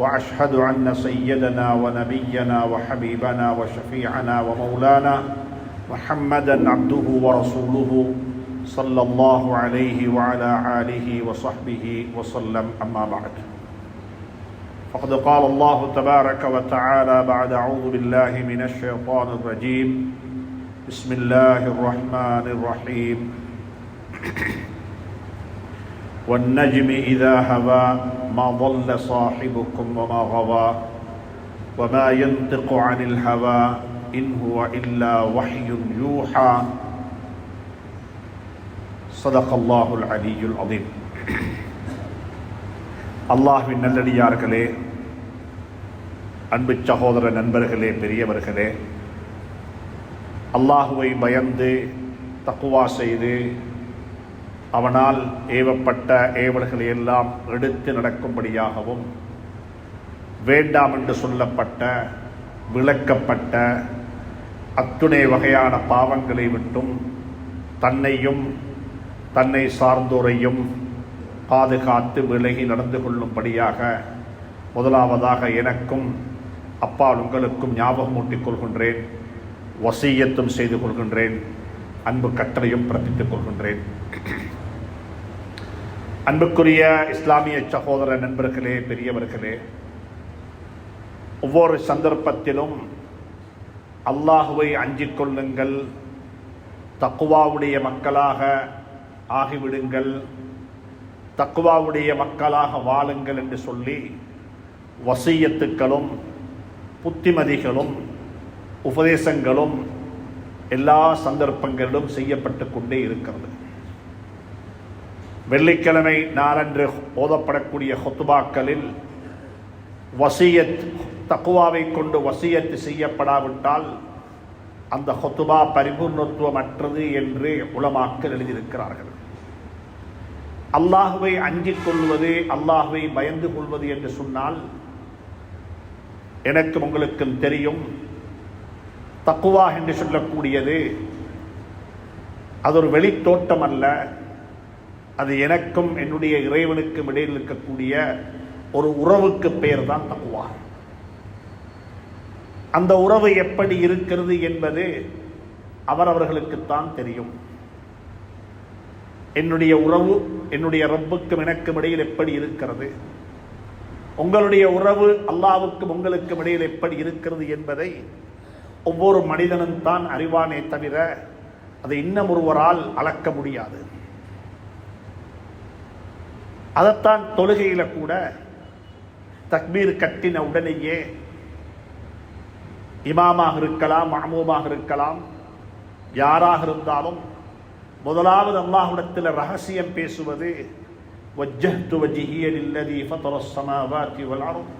وأشهد أن سيدنا ونبينا وحبيبنا وشفيعنا ومولانا محمدا عبده ورسوله صلى الله عليه وعلى آله وصحبه وسلم. أما بعد فقد قال الله تبارك وتعالى بعد أعوذ بالله من الشيطان الرجيم. بسم الله الرحمن الرحيم. والنجم اذا هوى ما ضل صاحبكم وما غوى وما ينطق عن الهوى إن هو إلا وحي يوحى صدق الله العلي العظيم அல்லாஹ்வின் நல்லடியார்களே அன்பு சகோதர நண்பர்களே பெரியவர்களே அல்லாஹுவை பயந்து தக்குவா செய்து அவனால் ஏவப்பட்ட ஏவல்களை எல்லாம் எடுத்து நடக்கும்படியாகவும் வேண்டாம் என்று சொல்லப்பட்ட விளக்கப்பட்ட அத்துணை வகையான பாவங்களை விட்டும் தன்னையும் தன்னை சார்ந்தோரையும் பாதுகாத்து விலகி நடந்து கொள்ளும்படியாக முதலாவதாக எனக்கும் அப்பால் உங்களுக்கும் ஞாபகம் ஊட்டிக் கொள்கின்றேன் வசீயத்தும் செய்து கொள்கின்றேன் அன்பு கட்டளையும் பிறப்பித்துக் கொள்கின்றேன். அன்புக்குரிய இஸ்லாமிய சகோதர நண்பர்களே பெரியவர்களே ஒவ்வொரு சந்தர்ப்பத்திலும் அல்லாஹுவை அஞ்சிக் கொள்ளுங்கள் தக்குவாவுடைய மக்களாக ஆகிவிடுங்கள் தக்குவாவுடைய மக்களாக வாழுங்கள் என்று சொல்லி வசீயத்துக்களும் புத்திமதிகளும் உபதேசங்களும் எல்லா சந்தர்ப்பங்களிலும் செய்யப்பட்டு கொண்டே இருக்கிறது. வெள்ளிக்கிழமை நாளன்று ஓதப்படக்கூடிய ஹொத்துபாக்களில் வசியத் தக்குவாவை கொண்டு வசியத்து செய்யப்படாவிட்டால் அந்த ஹொத்துபா பரிபூர்ணத்துவமற்றது என்று உளமாக்கல் எழுதியிருக்கிறார்கள். அல்லாஹுவை அஞ்சிக் கொள்வது அல்லாஹுவை பயந்து கொள்வது என்று சொன்னால் எனக்கும் உங்களுக்கும் தெரியும். தக்குவா என்று சொல்லக்கூடியது அது ஒரு வெளித்தோட்டம் அல்ல அது எனக்கும் என்னுடைய இறைவனுக்கும் இடையில் இருக்கக்கூடிய ஒரு உறவுக்கு பெயர் தான் தக்குவா. அந்த உறவு எப்படி இருக்கிறது என்பது அவரவர்களுக்குத்தான் தெரியும். என்னுடைய உறவு என்னுடைய ரப்புக்கும் எனக்கும் இடையில் எப்படி இருக்கிறது? உங்களுடைய உறவு அல்லாவுக்கும் உங்களுக்கும் இடையில் எப்படி இருக்கிறது என்பதை ஒவ்வொரு மனிதனும் தான் அறிவானே தவிர அதை இன்னும் ஒருவரால் அளக்க முடியாது. அதைத்தான் தொழுகையில் கூட தக்பீர் கட்டின உடனேயே இமாமாக இருக்கலாம் மாமூமாக இருக்கலாம் யாராக இருந்தாலும் முதலாவது அல்லாஹுடத்தில் ரகசியம் பேசுவது வஜ்ஜஹ்து வஜ்ஹிய லில்லதி ஃபதர ஸமாவாதி வல் அர்த்.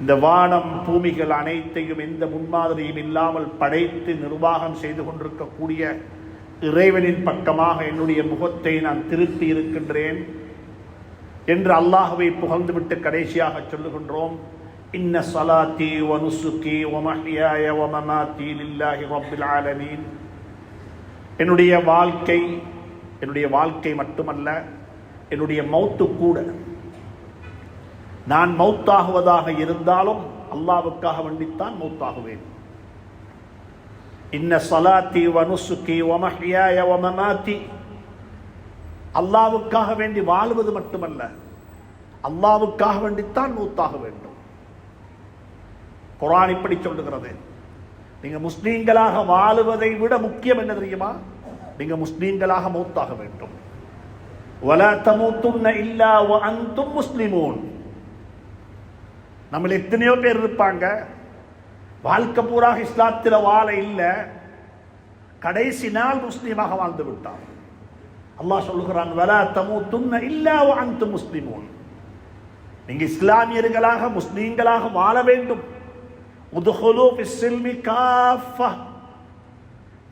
இந்த வானம் பூமிகள் அனைத்தையும் எந்த முன்மாதிரியும் இல்லாமல் படைத்து நிர்வாகம் செய்து கொண்டிருக்கக்கூடிய இறைவனின் பக்கமாக என்னுடைய முகத்தை நான் திருப்பி இருக்கின்றேன். என்று அல்லாஹுவை புகழ்ந்துவிட்டு கடைசியாக சொல்லுகின்றோம். இன்ன சலாத்தி வனுசுக்கி ஒமஹியாய ஒமமாத்தி லில்லாஹி ரப்பில் ஆலமீன். என்னுடைய வாழ்க்கை என்னுடைய வாழ்க்கை மட்டுமல்ல என்னுடைய மௌத்து கூட. நான் மௌத்தாகுவதாக இருந்தாலும் அல்லாவுக்காக வேண்டித்தான் மௌத்தாகுவேன். இன்ன சலாத்தி வனுசுக்கி ஒமஹியாய ஒமமாத்தி அல்லாவுக்காக வேண்டி வாழ்வது மட்டுமல்ல அல்லாவுக்காக வேண்டித்தான் மூத்தாக வேண்டும். குரான் இப்படி சொல்லுகிறது நீங்க முஸ்லீம்களாக வாழுவதை விட முக்கியம் என்ன தெரியுமா? நீங்க முஸ்லீம்களாக மூத்தாக வேண்டும். வல தமூத்துன்ன இல்லா அந்தும் முஸ்லிமூன். நம்மள எத்தனையோ பேர் இருப்பாங்க வாழ்க்கை பூராக இஸ்லாத்தில் வாழ இல்லை கடைசி நாள் முஸ்லீமாக வாழ்ந்து விட்டான் அல்லாஹ் சொல்லுகிறான் வலா தமூத்துன்ன இல்லா அந்து முஸ்லிமோன். நீங்க இஸ்லாமியர்களாக முஸ்லீம்களாக வாழ வேண்டும்.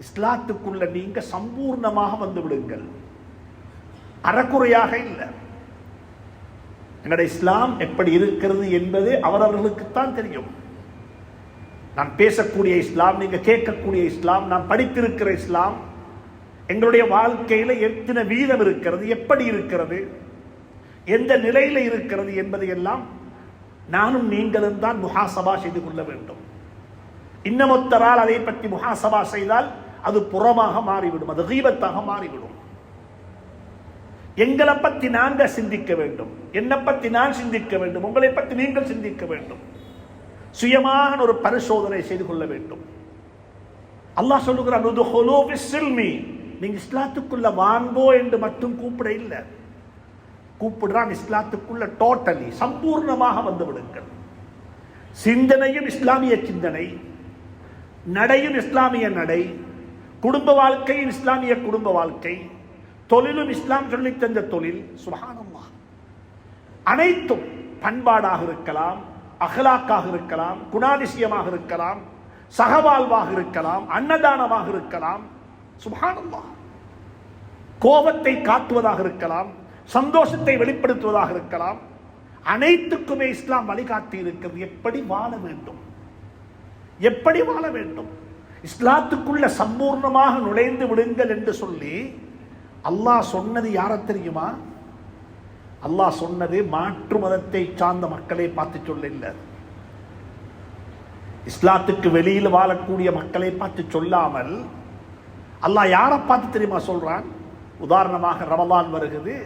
இஸ்லாத்துக்குள்ள நீங்க சம்பூர்ணமாக வந்து விடுங்கள். அறக்குறையாக இல்லை. எங்களுடைய இஸ்லாம் எப்படி இருக்கிறது என்பது அவரவர்களுக்குத்தான் தெரியும். நான் பேசக்கூடிய இஸ்லாம் நீங்க கேட்கக்கூடிய இஸ்லாம் நான் படித்திருக்கிற இஸ்லாம் எங்களுடைய வாழ்க்கையில எத்தனை வீதம் இருக்கிறது எப்படி இருக்கிறது எந்த நிலையில இருக்கிறது என்பதை எல்லாம் நானும் நீங்களும் தான் முகாசபா செய்து கொள்ள வேண்டும். இன்னமொத்தரால் அதை பற்றி முகாசபா செய்தால் அது புறமாக மாறிவிடும் அது தீபத்தாக மாறிவிடும். எங்களை பற்றி நாங்கள் சிந்திக்க வேண்டும். என்னை பற்றி நான் சிந்திக்க வேண்டும். உங்களை பற்றி நீங்கள் சிந்திக்க வேண்டும். சுயமாக ஒரு பரிசோதனை செய்து கொள்ள வேண்டும். அல்லாஹ் சொல்லுகிறான் நீங்கள் இஸ்லாத்துக்குள்ள வாங்கோ என்று மட்டும் கூப்பிட இல்லை. கூப்பிடுறான் இஸ்லாத்துக்குள்ள டோட்டலி சம்பூர்ணமாக வந்து விடுங்கள். சிந்தனையும் இஸ்லாமிய சிந்தனை நடையும் இஸ்லாமிய நடை குடும்ப வாழ்க்கையும் இஸ்லாமிய குடும்ப வாழ்க்கை தொழிலும் இஸ்லாம் சொல்லித்தந்த தொழில் சுகானம்மா அனைத்தும் பண்பாடாக இருக்கலாம் அகலாக்காக இருக்கலாம் குணாதிசயமாக இருக்கலாம் சகவாழ்வாக இருக்கலாம் அன்னதானமாக இருக்கலாம் சுபானந்தா கோபத்தை காட்டுவதாக இருக்கலாம் சந்தோஷத்தை வெளிப்படுத்துவதாக இருக்கலாம் அனைத்துக்குமே இஸ்லாம் வழிகாட்டி இருக்கிறது. எப்படி வாழ வேண்டும்? எப்படி வாழ வேண்டும்? இஸ்லாத்துக்குள்ள சம்பூர்ணமாக நுழைந்து விடுங்கள் என்று சொல்லி அல்லாஹ் சொன்னது யார தெரியுமா? அல்லாஹ் சொன்னது மாற்று மதத்தை சார்ந்த மக்களை பார்த்து சொல்ல இஸ்லாத்துக்கு வெளியில் வாழக்கூடிய மக்களை பார்த்து சொல்லாமல் அல்லாஹ் யாரை பார்த்து தெரியுமா சொல்கிறான் உதாரணமாக ரமலான் வருகிறது.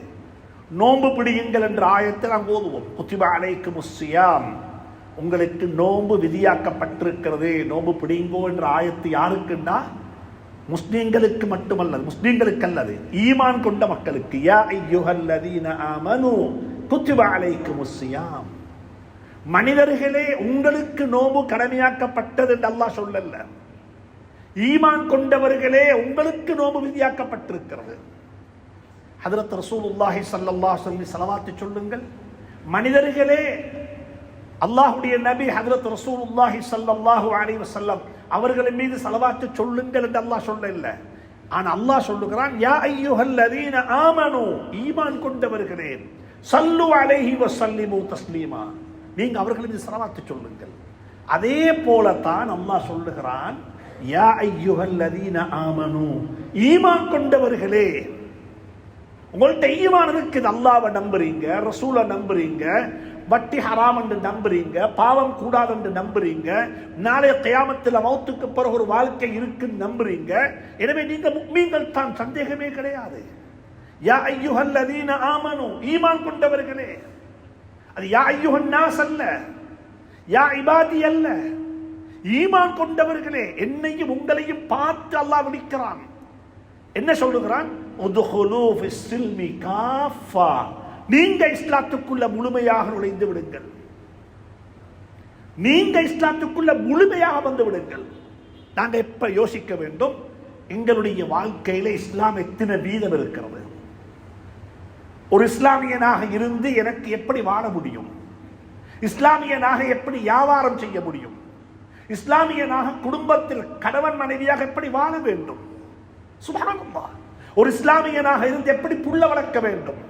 நோன்பு பிடியுங்கள் என்ற ஆயத்தை நாம் ஓதுவோம். குத்திபா அலைக்கு முஸ்ஸியாம் உங்களுக்கு நோன்பு விதியாக்கப்பட்டிருக்கிறது. நோன்பு பிடிங்கோ என்ற ஆயத்து யாருக்குன்னா முஸ்லீம்களுக்கு மட்டுமல்ல முஸ்லீம்களுக்கு அல்லது ஈமான் கொண்ட மக்களுக்கு யா ஐயுஹல்லதீன ஆமனு குத்திபா அலைக்கு முஸ்ஸியாம் மனிதர்களே உங்களுக்கு நோன்பு கடமையாக்கப்பட்டது என்று அல்லாஹ் சொல்லல்ல ஈமான் கொண்டவர்களே உங்களுக்கு நோம்பு விதியாக்கப்பட்டிருக்கிறது. ஹதரத் ரசூலுல்லாஹி ஸல்லல்லாஹு அலைஹி வஸல்லம் சொல்லுங்கள். மனிதர்களே அல்லாஹ்வுடைய நபி ஹதரத் ரசூலுல்லாஹி சல்லல்லாஹு அலைஹி வஸல்லம் அவர்களின் மீது ஸலவாத்து சொல்லுங்கள் என்று அல்லாஹ் சொல்ல இல்லை ஆனா அல்லாஹ் சொல்லுகிறான் யா ஐயுஹல்லதீன ஆமனு ஈமான் கொண்டவர்களே சல்லு அலைஹி வஸல்லிமு தஸ்லீமா. நீங்க அவர்கள் மீது ஸலவாத்து சொல்லுங்கள். அதே போலத்தான் அல்லாஹ் சொல்லுகிறான் யா ஐயுஹல்லதீன ஆமனு ஈமான் கொண்டவர்களே உங்கள்கிட்ட ஈமான் இருக்குது அல்லாவை நம்புறீங்க ரசூலை நம்புறீங்க வட்டி ஹராம் என்று நம்புறீங்க பாவம் கூடாது என்று நம்புறீங்க நாளைய கயாமத்தில் மௌத்துக்கு பிறகு ஒரு வாழ்க்கை இருக்குன்னு நம்புறீங்க எனவே நீங்க முக்மீன்கள் தான் சந்தேகமே கிடையாது யா ஐயுஹல்லதீன ஆமனு ஈமான் கொண்டவர்களே அது யா ஐயுஹன் நாஸ் அல்ல யா இபாதி அல்ல ஈமான் கொண்டவர்களே என்னையும் உங்களையும் பார்த்து அல்லாஹ் விழிக்கிறான். என்ன சொல்லுகிறான்? காஃபா. நீங்க இஸ்லாத்துக்குள்ள முழுமையாக நுழைந்து விடுங்கள். நீங்க இஸ்லாத்துக்குள்ள முழுமையாக வந்து விடுங்கள். நாங்க எப்ப யோசிக்க வேண்டும்? எங்களுடைய வாழ்க்கையில இஸ்லாம் எத்தனை வீதம் இருக்கிறது? ஒரு இஸ்லாமியனாக இருந்து எனக்கு எப்படி வாழ முடியும்? இஸ்லாமியனாக எப்படி வியாபாரம் செய்ய முடியும்? இஸ்லாமியனாக குடும்பத்தில் கணவன் மனைவியாக எப்படி வாழ வேண்டும்? சுபஹானல்லாஹ் ஒரு இஸ்லாமியனாக இருந்து எப்படி புள்ள வளர்க்க வேண்டும்?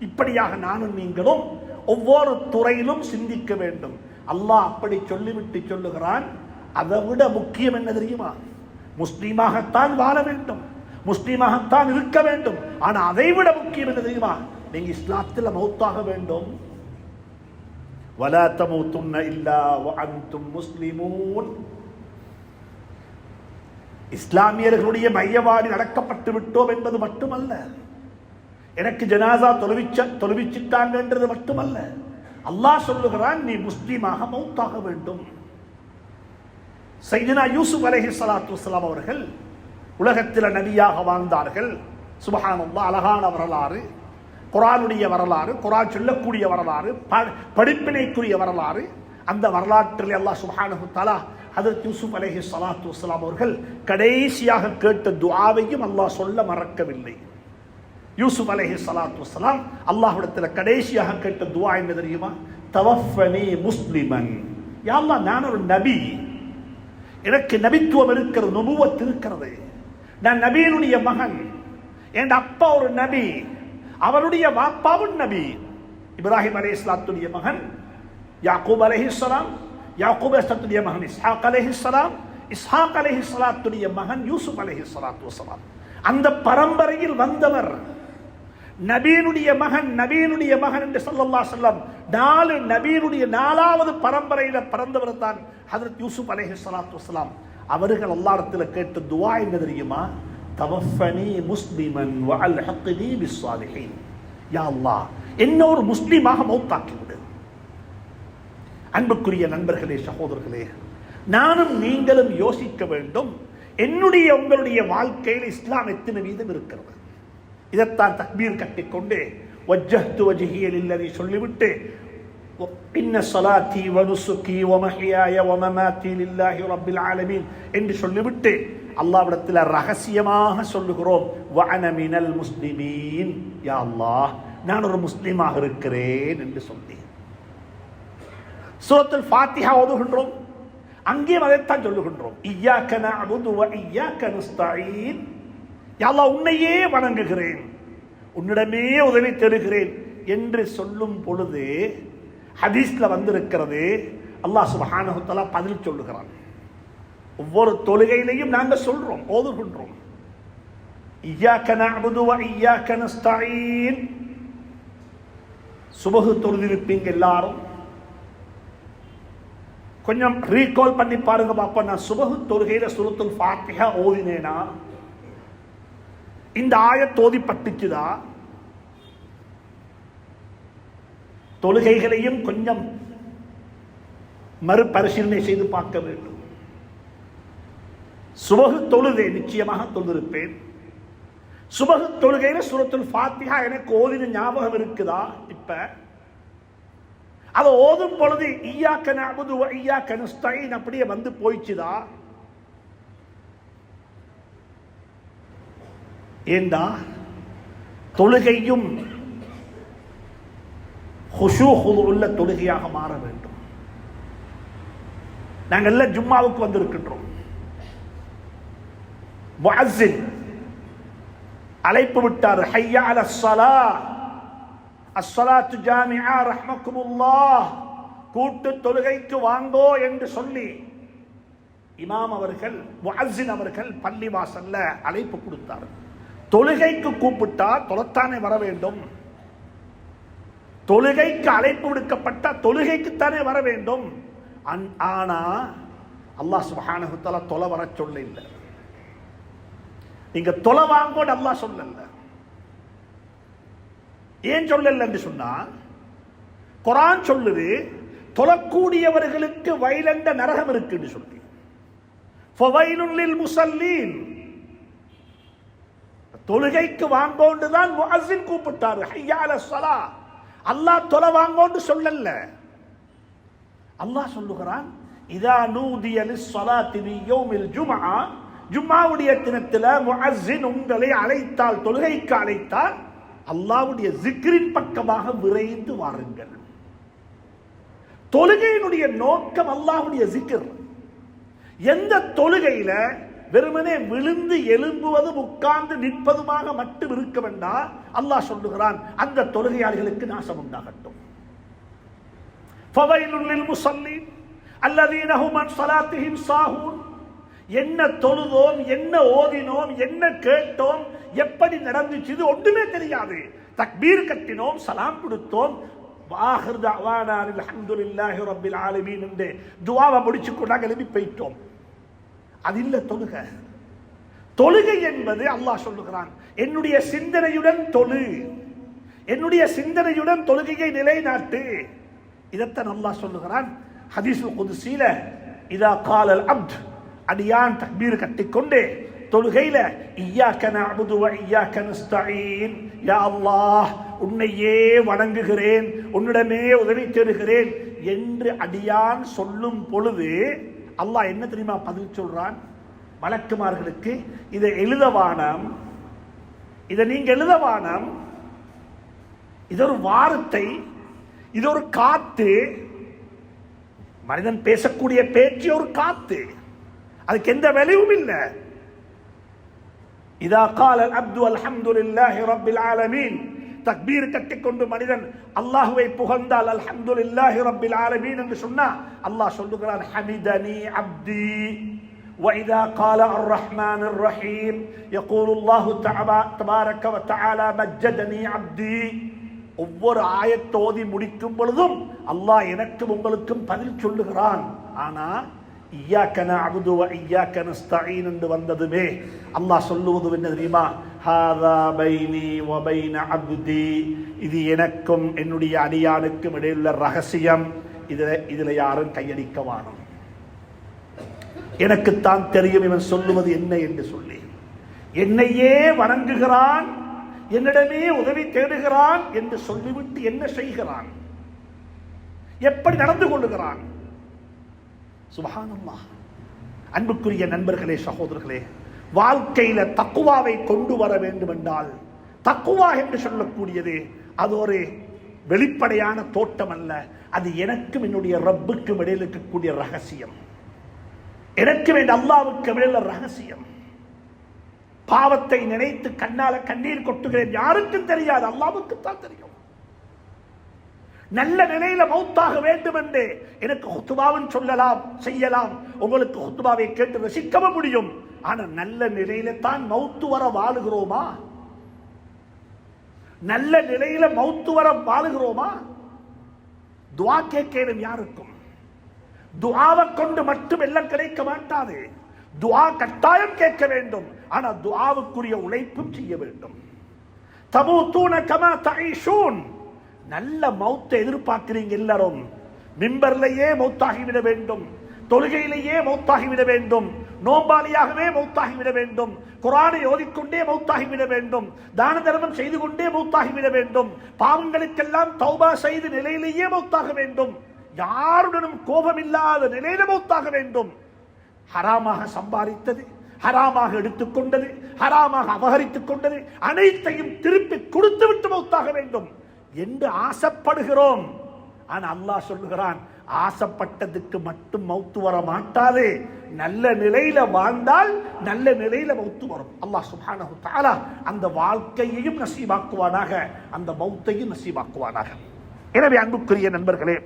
இப்படியாக நானும் நீங்களும் ஒவ்வொரு துறையிலும் சிந்திக்க வேண்டும். அல்லாஹ் அப்படி சொல்லிவிட்டு சொல்லுகிறான் அதை விட முக்கியம் என்ன தெரியுமா? முஸ்லீமாகத்தான் வாழ வேண்டும். முஸ்லீமாகத்தான் இருக்க வேண்டும். ஆனால் அதை விட முக்கியம் என்ன தெரியுமா? நீங்க இஸ்லாத்தில் மௌத்தாக வேண்டும். வலா தமூத்துன்ன இல்லா வஅன்தும் முஸ்லிமூன் இஸ்லாமியர்களுடைய மையவாடி நடக்கப்பட்டு விட்டோம் என்பது மட்டுமல்ல எனக்கு ஜனாசா தொழுவிச்ச தொழுவிச்சிட்டாங்கன்றது மட்டுமல்ல அல்லாஹ் சொல்லுகிறான் நீ முஸ்லீமாக மௌத்தாக வேண்டும் சைதினா யூசுப் அலஹி சலாத்து வலாம் அவர்கள் உலகத்தில் நபியாக வாழ்ந்தார்கள் சுபஹானல்லா அழகான வரலாறு குரானுடைய வரலாறு குரான் சொல்லக்கூடிய வரலாறு ப- படிப்பினைக்குரிய வரலாறு அந்த வரலாற்றில் அல்லாஹ் சுஹானு தலா அதற்கு யூசுப் அலஹி சலாத்து வலாம் அவர்கள் கடைசியாக கேட்ட துவாவையும் அல்லாஹ் சொல்ல மறக்கவில்லை. யூசுப் அலஹி சலாத்து வலாம் அல்லாஹிடத்தில் கடைசியாக கேட்ட துவா என்ன தெரியுமா? தவஃபனி முஸ்லிமன். யாழ்லா நான் ஒரு நபி. எனக்கு நபித்துவம் இருக்கிறது நுபுவத் இருக்கிறது. நான் நபியினுடைய மகன். என் அப்பா ஒரு நபி. அவருடைய வாப்பாவும் நபி. இப்ராஹிம் அலை இஸ்லாத்துடைய மகன் யாக்கூப் அலைஹிஸ்ஸலாம் யாக்கூப் அலைஹிஸ்ஸலாத்துடைய மகன் இஸ்ஹாக் அலைஹிஸ்ஸலாம் இஸ்ஹாக் அலைஹிஸ்ஸலாத்துடைய மகன் யூசுப் அலைஹிஸ்ஸலாத்து வஸலாம் அந்த பரம்பரையில் வந்தவர் நபீனுடைய மகன் நபீனுடைய மகன் என்று சொல்லல்லா செல்லம் நாலு நபீனுடைய நாலாவது பரம்பரையில பிறந்தவர் தான் ஹதரத் யூசுப் அலைஹி சலாத்து வலாம் அவர்கள் அல்லாஹ்விடத்தில் கேட்ட துவா என்ன தெரியுமா? தவஃபனி முஸ்லிமன் வ அல்ஹக்னி பிஸ்ஸாலிஹீன் யா அல்லாஹ் என்ன ஒரு முஸ்லீமாக மௌத்தாக்கி விடு அன்புக்குரிய நண்பர்களே சகோதரர்களே நானும் நீங்களும் யோசிக்க வேண்டும் என்னுடைய உங்களுடைய வாழ்க்கையில் இஸ்லாம் எத்தனை வீதம் இருக்கிறது இதைத்தான் தக்பீர் கட்டிக்கொண்டு வஜ்ஜஹ்து வஜ்ஹிய இல்லதை சொல்லிவிட்டு இன்ன ஸலாத்தி வ நுசுகி வ மஹ்யாய வ மமாத்தி லில்லாஹி ரப்பில் ஆலமீன் என்று சொல்லிவிட்டு அல்லாஹ்விடத்தில் ரகசியமாக சொல்லுகிறோம். வ மினல் முஸ்லிமீன். யா அல்லாஹ் நான் ஒரு முஸ்லிமாக இருக்கிறேன் என்று சொன்னேன். சூரத்தில் ஃபாத்திஹா ஓதுகின்றோம். அங்கேயும் அதைத்தான் சொல்லுகின்றோம். ஐயாக்க நஅபுது வ இய்யாக்க நஸ்தஈன். யா அல்லாஹ் உன்னையே வணங்குகிறேன். உன்னிடமே உதவி தேடுகிறேன் என்று சொல்லும் பொழுது ஹதீஸ்ல வந்திருக்கிறது. அல்லாஹ் சுப்ஹானஹு பதில் சொல்லுகிறான். ஒவ்வொரு தொழுகையிலையும் நாங்கள் சொல்றோம் ஓதுகின்றோம். இய்யாக்க நஅபுது வ இய்யாக்க நஸ்தஈன். தொழுதிருப்பீங்க எல்லாரும். கொஞ்சம் ரீகால் பண்ணி பாருங்க பாப்பா நான் சுபகு தொழுகையில சுரத்துல் ஃபாத்தியா ஓதினேனா? இந்த ஆயத் பட்டுச்சுதான் தொழுகைகளையும் கொஞ்சம் மறுபரிசீலனை செய்து பார்க்க வேண்டும். சுபகு தொழுதே நிச்சயமாக தொழுதிருப்பேன். சுபகு தொழுகையில சுரத்துல் ஃபாத்திஹா எனக்கு ஓதின ஞாபகம் இருக்குதா? இப்ப அதை ஓதும் பொழுது ஈயாக்க நஅபுது ஐயா ஈயாக்க நஸ்தஈன் அப்படியே வந்து போயிச்சுதா ஏண்டா? தொழுகையும் ஹுஷூ உள்ள தொழுகையாக மாற வேண்டும். நாங்கள் எல்லாம் ஜும்மாவுக்கு வந்திருக்கின்றோம். அழைப்பு விட்டார். ஹையா அல ஸலா. அஸ்ஸலாத்து ஜாமியா ரஹ்மக்குமுல்லா கூட்டு தொழுகைக்கு வாங்கோ என்று சொல்லி இமாம் அவர்கள் முஅஸ்ஸின் அவர்கள் பள்ளி வாசல்ல அழைப்பு கொடுத்தார். தொழுகைக்கு கூப்பிட்டா தொலைத்தானே வர வேண்டும். தொழுகைக்கு அழைப்பு விடுக்கப்பட்ட தொழுகைக்குத்தானே வர வேண்டும். அன்- ஆனா அல்லாஹ் சுப்ஹானஹு தொலை வர சொல்ல இல்லை நீங்க தொலை வாங்கோன்னு அல்லாஹ் சொல்லல. ஏன் சொல்லல என்று சொன்னா குரான் சொல்லுது தொழக்கூடியவர்களுக்கு வயலண்ட நரகம் இருக்குன்னு சொல்லி. முசல்லீன். தொழுகைக்கு வாங்கோண்டு தான் கூப்பிட்டார். கூப்பிட்டாரு சலா. அல்லாஹ் தொலை வாங்கோன்னு சொல்லல. அல்லாஹ் சொல்லுகிறான் இதா நூதிய சொலாத்தினி யோமில் ஜுமா ஜும்மாவுடைய தினத்தில் முஅஸ்ஸின் உங்களை அழைத்தால் தொழுகைக்கு அழைத்தால் அல்லாஹ்வுடைய ஜிக்ரின் பக்கமாக விரைந்து வாருங்கள். தொழுகையினுடைய நோக்கம் அல்லாஹுடைய ஜிக்ர் எந்த தொழுகையில வெறுமனே விழுந்து எழும்புவதும் உட்கார்ந்து நிற்பதுமாக மட்டும் இருக்க வேண்டாம் அல்லாஹ் சொல்லுகிறான் அந்த தொழுகையாளிகளுக்கு நாசம் உண்டாகட்டும். சாஹூன். என்ன தொழுதோம் என்ன ஓதினோம் என்ன கேட்டோம் எப்படி நடந்துச்சு இது ஒன்றுமே தெரியாது. தக்பீர் கட்டினோம் சலாம் கொடுத்தோம். வாஹர் தஅவானா அல்ஹம்துலில்லாஹி ரபில் ஆலமீன் என்று துவாவை முடிச்சு கொண்டாங்க எழுப்பி போயிட்டோம். அது இல்லை தொழுகை. தொழுகை என்பது அல்லாஹ் சொல்லுகிறான். என்னுடைய சிந்தனையுடன் தொழு. என்னுடைய சிந்தனையுடன் தொழுகையை நிலைநாட்டு. இதைத்தான் அல்லாஹ் சொல்லுகிறான். ஹதீஸுல் குதுசீல இதா காலல் அப்த் அடியான் தக்பீர் கட்டிக்கொண்டு தொழுகையில இய்யாக்க நஅபுது வ இய்யாக்க நஸ்தஈன் யா அல்லாஹ் உன்னையே வணங்குகிறேன். உன்னிடமே உதவி தேடுகிறேன் என்று அடியான் சொல்லும் பொழுது அல்லாஹ் என்ன தெரியுமா பதில் சொல்றான்? வழக்குமார்களுக்கு இதை எழுதவானம் இதை நீங்க எழுதவானம் இது ஒரு வார்த்தை இது ஒரு காத்து மனிதன் பேசக்கூடிய பேச்சு ஒரு காத்து. அதுக்கு எந்த விளைவும் இல்லை. இதா கால அப்து அல்ஹம்துலில்லாஹி ரப்பில் ஆலமீன். தக்பீர் கட்டிக்கொண்டு மனிதன் அல்லாஹுவை புகழ்ந்தால் அல்ஹம்துலில்லாஹி ரப்பில் ஆலமீன் என்று சொன்னா அல்லாஹ் சொல்லுகிறான் ஹமிதனி அப்தி وإذا قال الرحمن الرحيم يقول الله تعالى- تبارك وتعالى مجدني عبدي ஒவ்வொரு ஆயத்தை ஓதி முடிக்கும் பொழுதும் அல்லாஹ் எனக்கும் உங்களுக்கும் பதில் சொல்லுகிறான் ஆனா இய்யாக்கன அபுது ஐயாக்கன ஸ்தஈன் என்று வந்ததுமே அல்லாஹ் சொல்லுவது என்ன தெரியுமா ஹாதா பைனி ஒபைன அப்தி. இது எனக்கும் என்னுடைய அடியானுக்கும் இடையுள்ள ரகசியம். இதில் இதுல யாரும் கையடிக்க வாணும் எனக்குத்தான் தெரியும் இவன் சொல்லுவது என்ன என்று சொல்லி. என்னையே வணங்குகிறான் என்னிடமே உதவி தேடுகிறான் என்று சொல்லிவிட்டு என்ன செய்கிறான்? எப்படி நடந்து கொள்ளுகிறான்? சுபகானம்மா அன்புக்குரிய நண்பர்களே சகோதரர்களே வாழ்க்கையில தக்குவாவை கொண்டு வர வேண்டும் என்றால் தக்குவா என்று சொல்லக்கூடியது அது ஒரு வெளிப்படையான தோட்டம் அல்ல அது எனக்கும் என்னுடைய ரப்புக்கும் இடையில் இருக்கக்கூடிய ரகசியம். எனக்கு வேண்ட அல்லாவுக்கு இடையில ரகசியம். பாவத்தை நினைத்து கண்ணால கண்ணீர் கொட்டுகிறேன் யாருக்கும் தெரியாது அல்லாவுக்கு தான் தெரியும். நல்ல நிலையில மௌத்தாக வேண்டும் என்று எனக்கு ஹுத்துபாவும் சொல்லலாம் செய்யலாம். உங்களுக்கு ஹுத்துபாவை கேட்டு ரசிக்கவும் முடியும். ஆனா நல்ல நிலையில தான் மௌத்து வர வாழுகிறோமா? நல்ல நிலையில மௌத்து வர வாழுகிறோமா? துவா கேட்கணும் யாருக்கும்? துவாவை கொண்டு மட்டும் எல்லாம் கிடைக்க மாட்டாது. துவா கட்டாயம் கேட்க வேண்டும். ஆனா துவாவுக்குரிய உழைப்பும் செய்ய வேண்டும். தமூத்தூன கமா தஈஷூன் நல்ல மௌத்தை எதிர்பார்க்கிறீங்க எல்லாரும். மிம்பர்லையே மௌத்தாகிவிட வேண்டும். தொழுகையிலேயே மௌத்தாகிவிட வேண்டும். நோம்பாளியாகவே மௌத்தாகிவிட வேண்டும். குரானை ஓதிக்கொண்டே மௌத்தாகிவிட வேண்டும். தான தர்மம் செய்து கொண்டே மௌத்தாகிவிட வேண்டும். பாவங்களுக்கெல்லாம் தௌபா செய்து நிலையிலேயே மௌத்தாக வேண்டும். யாருடனும் கோபமில்லாத நிலையில மௌத்தாக வேண்டும். ஹராமாக சம்பாதித்தது ஹராமாக எடுத்துக்கொண்டது ஹராமாக அபகரித்துக் கொண்டது அனைத்தையும் திருப்பி கொடுத்து விட்டு மௌத்தாக வேண்டும். என்று ஆசைப்படுகிறோம். ஆனால் அல்லாஹ் சொல்லுகிறான் ஆசைப்பட்டதுக்கு மட்டும் மௌத்து வர மாட்டாது. நல்ல நிலையில வாழ்ந்தால் நல்ல நிலையில மௌத்து வரும். அல்லாஹ் சுப்ஹானஹு தஆலா அந்த வாழ்க்கையையும் நசீபாக்குவானாக. அந்த மௌத்தையும் நசீபாக்குவானாக. எனவே அன்புக்குரிய நண்பர்களே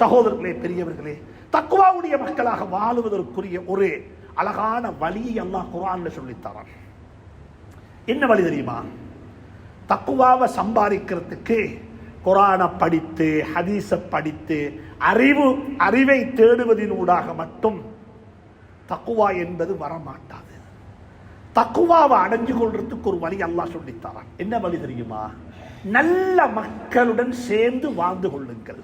சகோதரர்களே பெரியவர்களே தக்குவாவுடைய மக்களாக வாழுவதற்குரிய ஒரு அழகான வழியை அல்லாஹ் குரான்ல சொல்லித்தரான். என்ன வழி தெரியுமா? தக்குவாவை சம்பாதிக்கிறதுக்கு குரானை படித்து ஹதீஸை படித்து அறிவு அறிவை தேடுவதினூடாக மட்டும் தக்குவா என்பது வரமாட்டாது. தக்குவாவை அடைஞ்சு கொள்றதுக்கு ஒரு வழி அல்லாஹ் சொல்லித்தரான். என்ன வழி தெரியுமா? நல்ல மக்களுடன் சேர்ந்து வாழ்ந்து கொள்ளுங்கள்.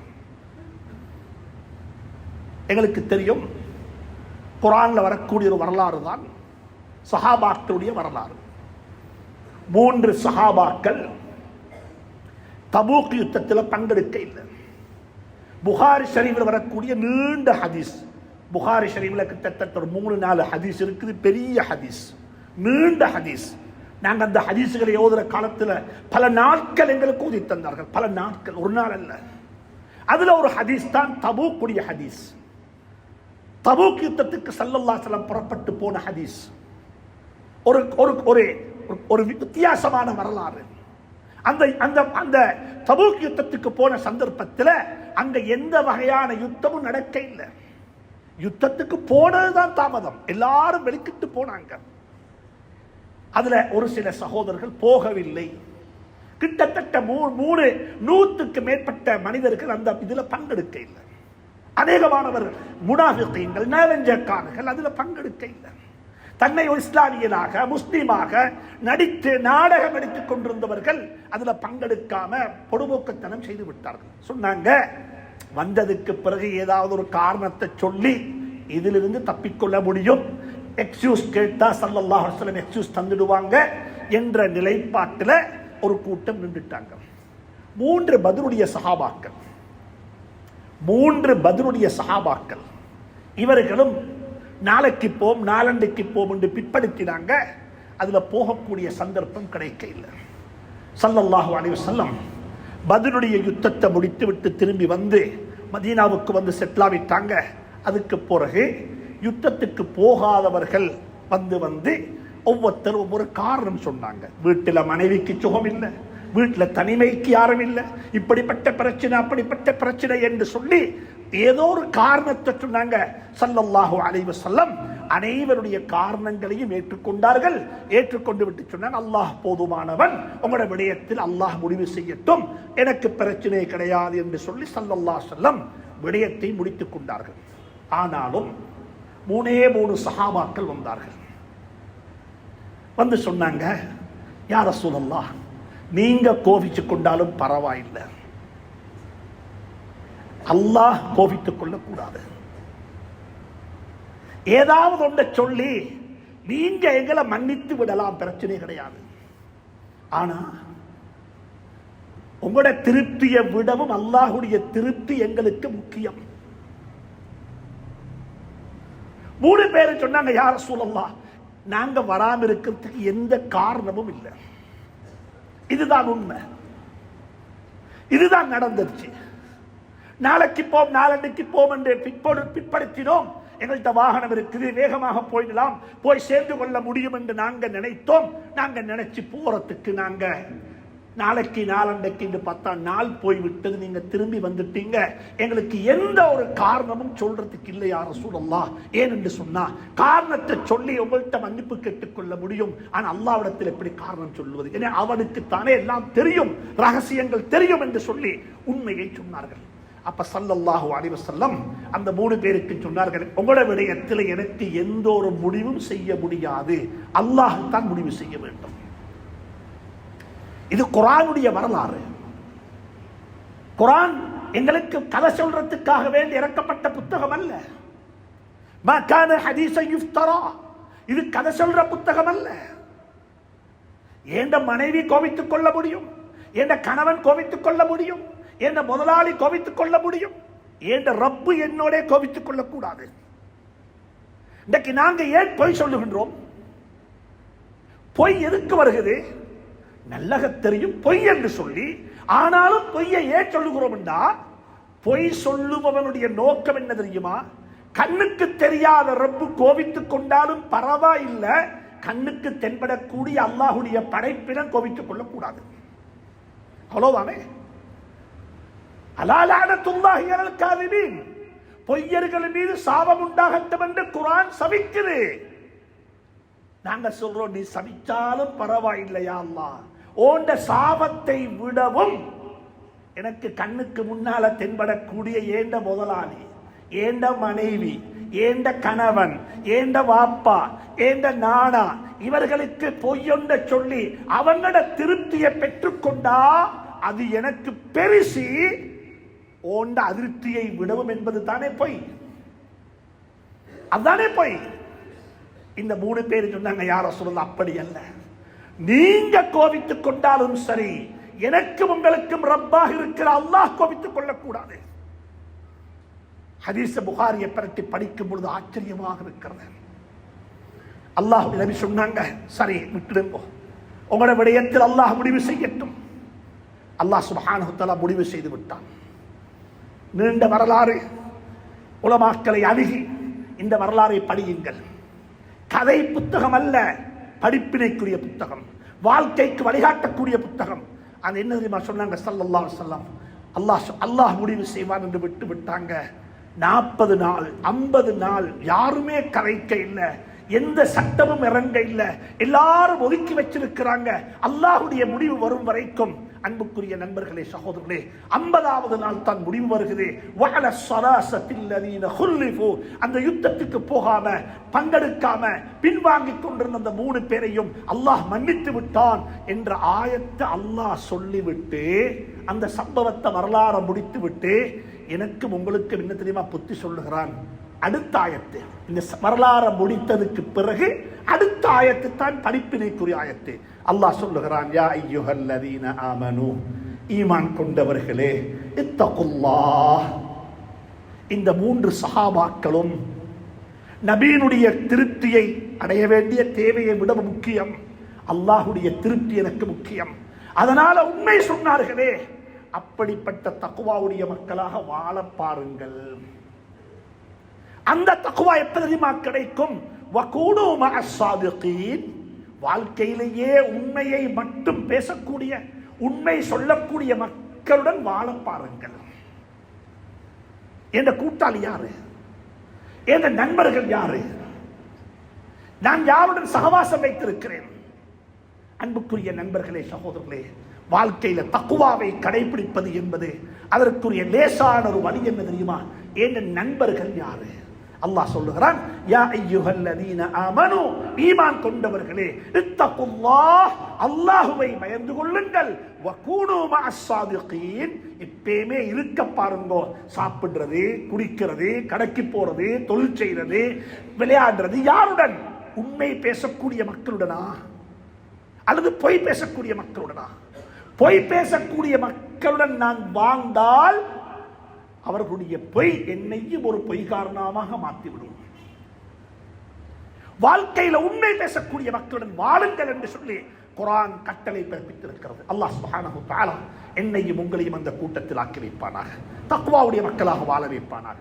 எங்களுக்கு தெரியும் குரானில் வரக்கூடிய ஒரு வரலாறு தான் சஹாபாக்களுடைய வரலாறு. மூன்று சஹாபாக்கள் தபூக் யுத்தத்தில் பங்கெடுக்க இல்லை. புகாரி ஷரீஃபில் வரக்கூடிய நீண்ட ஹதீஸ். புகாரி ஷரீஃபில் கிட்டத்தட்ட ஒரு மூணு நாலு ஹதீஸ் இருக்குது. பெரிய ஹதீஸ். நீண்ட ஹதீஸ். நாங்கள் அந்த ஹதீஸுகளை ஓதுற காலத்தில் பல நாட்கள் எங்களுக்கு ஊதி தந்தார்கள். பல நாட்கள். ஒரு நாள் அல்ல. அதில் ஒரு ஹதீஸ் தான் தபூக்குடைய ஹதீஸ். தபூக் யுத்தத்துக்கு சல்லல்லா சலம் புறப்பட்டு போன ஹதீஸ். ஒரு ஒரு ஒரு ஒரு வித்தியாசமான வரலாறு. அந்த அந்த அந்த தபூக் யுத்தத்துக்கு போன சந்தர்ப்பத்தில் அங்க எந்த வகையான யுத்தமும் நடக்க இல்லை. யுத்தத்துக்கு போனதுதான் தாமதம். எல்லாரும் வெளிக்கிட்டு போனாங்க. அதுல ஒரு சில சகோதரர்கள் போகவில்லை. கிட்டத்தட்ட மூ- மூணு நூற்றுக்கு மேற்பட்ட மனிதர்கள் அந்த இதுல பங்கெடுக்க இல்லை. அநேகமானவர்கள் முனாஃபிகீன்கள் நலஞ்சக்காரர்கள் அதுல பங்கெடுக்க இல்லை. தன்னை ஒரு இஸ்லாமியனாக முஸ்லீமாக நடித்து நாடகம் நடித்துக் கொண்டிருந்தவர்கள் அதில் பங்கெடுக்காம பொடுபோக்குத்தனம் செய்து விட்டார்கள். சொன்னாங்க வந்ததுக்கு பிறகு ஏதாவது ஒரு காரணத்தை சொல்லி இதிலிருந்து தப்பிக்கொள்ள முடியும். எக்ஸ்கியூஸ் கேட்டா சல்லல்லாஹ் சொல்லம் எக்ஸ்கியூஸ் தந்துடுவாங்க என்ற நிலைப்பாட்டில் ஒரு கூட்டம் நின்றுட்டாங்க. மூன்று பதிலுடைய சகாபாக்கள் மூன்று பதிலுடைய சகாபாக்கள் இவர்களும் நாளைக்கு போம் நாளண்டைக்கு போம் என்று பிற்படுத்தினாங்க. அதில் போகக்கூடிய சந்தர்ப்பம் கிடைக்க இல்லை சல்லல்லாஹு அலைஹி செல்லம் பதிலுடைய யுத்தத்தை முடித்து விட்டு திரும்பி வந்து மதீனாவுக்கு வந்து செட்டிலாவிட்டாங்க. அதுக்கு பிறகு யுத்தத்துக்கு போகாதவர்கள் வந்து வந்து ஒவ்வொருத்தரும் ஒவ்வொரு காரணம் சொன்னாங்க. வீட்டில் மனைவிக்கு சுகம் இல்லை வீட்டில் தனிமைக்கு யாரும் இல்லை. இப்படிப்பட்ட பிரச்சனை அப்படிப்பட்ட பிரச்சனை என்று சொல்லி ஏதோ ஒரு காரணத்தை சொன்னாங்க. சல்லல்லாஹு அலைவ செல்லம் அனைவருடைய காரணங்களையும் ஏற்றுக்கொண்டார்கள். ஏற்றுக்கொண்டு விட்டு சொன்னாங்க அல்லாஹ் போதுமானவன். உங்களோட விடயத்தில் அல்லாஹ் முடிவு செய்யட்டும். எனக்கு பிரச்சனை கிடையாது என்று சொல்லி சல்லல்லா செல்லம் விடயத்தை முடித்துக் கொண்டார்கள். ஆனாலும் மூணே மூணு சஹாபாக்கள் வந்தார்கள். வந்து சொன்னாங்க யார சூழல்லா நீங்க கோபிச்சு கொண்டாலும் பரவாயில்லை. அல்லாஹ் கோபித்துக் கொள்ளக்கூடாது. ஏதாவது ஒன்றை சொல்லி நீங்க எங்களை மன்னித்து விடலாம் பிரச்சனை கிடையாது. ஆனா உங்களோட திருப்தியை விடவும் அல்லாஹுடைய திருப்தி எங்களுக்கு முக்கியம். மூணு பேர் சொன்னாங்க யார சொல்லலாம் நாங்க வராம இருக்கிறதுக்கு எந்த காரணமும் இல்லை. இதுதான் உண்மை. இதுதான் நடந்துருச்சு. நாளைக்கு போம் நாளன்னைக்கு போம் என்று பிற்போடு பிற்படுத்தினோம். எங்கள்கிட்ட வாகனம் இருக்குது வேகமாக போயிடலாம். போய் சேர்ந்து கொள்ள முடியும் என்று நாங்கள் நினைத்தோம். நாங்கள் நினைச்சு போறதுக்கு நாங்கள் நாளைக்கு நாளண்டைக்கு என்று பார்த்தா நாள் போய்விட்டது. நீங்கள் நீங்க திரும்பி வந்துட்டீங்க. எங்களுக்கு எந்த ஒரு காரணமும் சொல்றதுக்கு இல்லை யார சூழல்லாம் ஏன் என்று சொன்னா காரணத்தை சொல்லி உங்கள்கிட்ட மன்னிப்பு கேட்டுக்கொள்ள முடியும். ஆனால் அல்லாவிடத்தில் எப்படி காரணம் சொல்லுவது? ஏன்னா அவனுக்கு தானே எல்லாம் தெரியும். ரகசியங்கள் தெரியும் என்று சொல்லி உண்மையை சொன்னார்கள். அப்ப சல்லல்லாஹு அலிவசல்லம் அந்த மூணு பேருக்கு சொன்னார்கள் உங்களோட விடயத்தில் எனக்கு எந்த ஒரு முடிவும் செய்ய முடியாது. அல்லாஹ் தான் முடிவு செய்ய வேண்டும். இது குரானுடைய வரலாறு. குரான் எங்களுக்கு கதை சொல்றதுக்காக வேண்டி இறக்கப்பட்ட புத்தகம் அல்ல. மக்கான ஹதீச யுஃப்தரா. இது கதை சொல்ற புத்தகம் அல்ல. ஏண்ட மனைவி கோபித்துக் கொள்ள முடியும்? ஏண்ட கணவன் கோபித்துக் கொள்ள முடியும்? ஏண்ட முதலாளி கோபித்துக் கொள்ள முடியும்? ஏண்ட ரப்பு என்னோட கோபித்துக் கொள்ளக்கூடாது. இன்றைக்கு நாங்கள் ஏன் பொய் சொல்லுகின்றோம்? பொய் எதுக்கு வருகிறது? நல்லக தெரியும் பொய் என்று சொல்லி ஆனாலும் பொய்யை ஏன் சொல்லுகிறோம் என்றா பொய் சொல்லுபவனுடைய நோக்கம் என்ன தெரியுமா? கண்ணுக்கு தெரியாத ரப்பு கோவித்துக் கொண்டாலும் பரவாயில்லை கண்ணுக்கு தென்படக்கூடிய அல்லாஹுடைய படைப்பிடம் கோவித்துக் கொள்ளக்கூடாது. அவ்வளோதானே அலாலானத்துல்லாஹி அலல் காதிபீன். பொய்யர்கள் மீது சாபம் உண்டாகட்டும் என்று குரான் சபிக்குது. நாங்க சொல்றோம் நீ சபிச்சாலும் பரவாயில்லையா அல்லா ஓண்ட சாபத்தை விடவும் எனக்கு கண்ணுக்கு முன்னால தென்படக்கூடிய ஏண்ட முதலாளி ஏண்ட மனைவி ஏண்ட கணவன் ஏண்ட வாப்பா ஏண்ட நானா இவர்களுக்கு பொய்யொண்ட சொல்லி அவங்களோட திருப்தியை பெற்றுக்கொண்டா அது எனக்கு பெருசு. ஓண்ட அதிருப்தியை விடவும் என்பது தானே பொய். அதுதானே பொய். இந்த மூணு பேர் சொன்னாங்க யார சொல்றது அப்படி அல்ல. நீங்க கோபித்துக் கொண்டாலும் சரி எனக்கும் உங்களுக்கும் ரப்பாக இருக்கிற அல்லாஹ் கோபித்துக் கொள்ளக்கூடாது. ஹதீச புகாரியை பரட்டி படிக்கும் பொழுது ஆச்சரியமாக இருக்கிறது. அல்லாஹ் நபி சொன்னாங்க சரி விட்டுடுங்க. உங்களோட விடயத்தில் அல்லாஹ் முடிவு செய்யட்டும். அல்லாஹ் சுபஹானு முடிவு செய்து விட்டான். நீண்ட வரலாறு. உலமாக்களை அணுகி இந்த வரலாறை படியுங்கள். கதை புத்தகம் அல்ல படிப்பினைக்குரிய புத்தகம். வாழ்க்கைக்கு வழிகாட்டக்கூடிய புத்தகம். அது என்ன தெரியுமா சொன்னாங்க? சல்லல்லா அலைஹி அல்லாஹ் அல்லாஹ் முடிவு செய்வான் என்று விட்டு விட்டாங்க. நாற்பது நாள் ஐம்பது நாள் யாருமே கரைக்க இல்லை. எந்த சட்டமும் இறங்க இல்லை. எல்லாரும் ஒதுக்கி வச்சிருக்கிறாங்க. அல்லாஹுடைய முடிவு வரும் வரைக்கும் அன்புக்குரிய நண்பர்களே சகோதரர்களே ஐம்பதாவது நாள் தான் முடிவு வருகிறது. வகல சராசத்தில் ஹுல்லிஃபு. அந்த யுத்தத்துக்கு போகாம பங்கெடுக்காம பின்வாங்கிக் கொண்டிருந்த அந்த மூணு பேரையும் அல்லாஹ் மன்னித்து விட்டான் என்ற ஆயத்தை அல்லாஹ் சொல்லிவிட்டு அந்த சம்பவத்தை வரலாறு முடித்து விட்டு எனக்கும் உங்களுக்கும் என்ன தெரியுமா? புத்தி சொல்லுகிறான். அடுத்த ஆயத்து. இந்த வரலாறு முடித்ததுக்கு பிறகு அடுத்த ஆயத்து தான் படிப்பினைக்குரிய ஆயத்து. அல்லாஹ் சொல்லுகிறான் யா ஐயுஹல்லதீன ஆமனு ஈமான் கொண்டவர்களே இத்தகுல்லா இந்த மூன்று சஹாபாக்களும் நபீனுடைய திருப்தியை அடைய வேண்டிய தேவையை விட முக்கியம். அல்லாஹுடைய திருப்தி எனக்கு முக்கியம். அதனால உண்மை சொன்னார்களே அப்படிப்பட்ட தக்குவாவுடைய மக்களாக வாழ பாருங்கள். அந்த தக்குவா எப்ப தெரியுமா கிடைக்கும்? வகூனு மஅஸ் வாழ்க்கையிலேயே உண்மையை மட்டும் பேசக்கூடிய உண்மை சொல்லக்கூடிய மக்களுடன் வாழ பாருங்கள். என்ற கூட்டாளி யாரு? என்ற நண்பர்கள் யாரு? நான் யாருடன் சகவாசம் வைத்திருக்கிறேன்? அன்புக்குரிய நண்பர்களே சகோதரர்களே வாழ்க்கையில தக்குவாவை கடைபிடிப்பது என்பது அதற்குரிய லேசான ஒரு வழி என்ன தெரியுமா? என்ற நண்பர்கள் யாரு? அல்லாஹ் சொல்லுகிறான் யா ஐயுஹல்லதீன ஆமனு ஈமான் கொண்டவர்களே இத்தகுல்லாஹ் அல்லாஹுவை பயந்து கொள்ளுங்கள். வகூனு மஅஸ் இப்பயுமே எப்பயுமே இருக்க பாருங்க சாப்பிடுறது குடிக்கிறது கடைக்கு போறது தொழில் செய்யறது விளையாடுறது யாருடன்? உண்மை பேசக்கூடிய மக்களுடனா? அல்லது பொய் பேசக்கூடிய மக்களுடனா? பொய் பேசக்கூடிய மக்களுடன் நான் வாழ்ந்தால் அவர்களுடைய பொய் என்னையும் ஒரு பொய்காரணமாக மாற்றிவிடும் வாழ்க்கையில உண்மை பேசக்கூடிய மக்களுடன் வாழுங்கள் என்று சொல்லி குரான் கட்டளை பிறப்பித்திருக்கிறது. அல்லாஹ் சுப்ஹானஹு தஆலா என்னையும் உங்களையும் அந்த கூட்டத்தில் ஆக்கி வைப்பானாக. தக்வாவுடைய மக்களாக வாழ வைப்பானாக.